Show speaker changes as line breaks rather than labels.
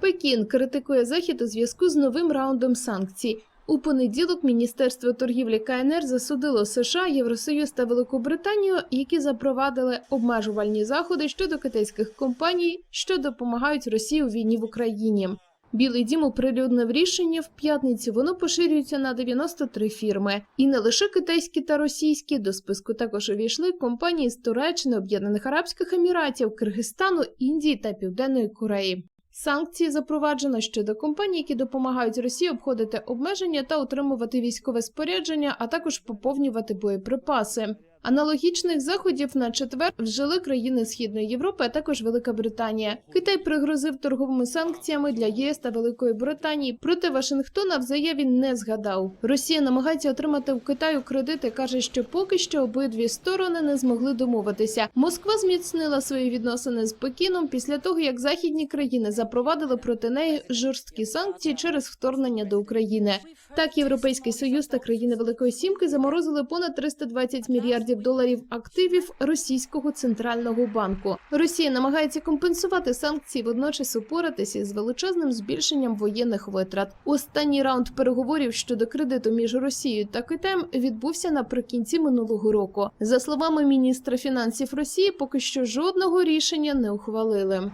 Пекін критикує захід у зв'язку з новим раундом санкцій. У понеділок Міністерство торгівлі КНР засудило США, Євросоюз та Велику Британію, які запровадили обмежувальні заходи щодо китайських компаній, що допомагають Росії у війні в Україні. Білий дім оприлюднив рішення в п'ятницю. Воно поширюється на 93 фірми, і не лише китайські та російські. До списку також увійшли компанії з Туреччини, Об'єднаних Арабських Еміратів, Киргизстану, Індії та Південної Кореї. Санкції запроваджено щодо компаній, які допомагають Росії обходити обмеження та отримувати військове спорядження, а також поповнювати боєприпаси. Аналогічних заходів на четвер вжили країни Східної Європи, а також Велика Британія. Китай пригрозив торговими санкціями для ЄС та Великої Британії. Проте Вашингтона в заяві не згадав. Росія намагається отримати у Китаю кредити. каже, що поки що обидві сторони не змогли домовитися. Москва зміцнила свої відносини з Пекіном після того, як західні країни запровадили проти неї жорсткі санкції через вторгнення до України. Так, Європейський Союз та країни Великої Сімки заморозили понад 320 мільярдів доларів активів російського центрального банку. Росія намагається компенсувати санкції, водночас упоратися з величезним збільшенням воєнних витрат. Останній раунд переговорів щодо кредиту між Росією та Китаєм відбувся наприкінці минулого року. За словами міністра фінансів Росії, поки що жодного рішення не ухвалили.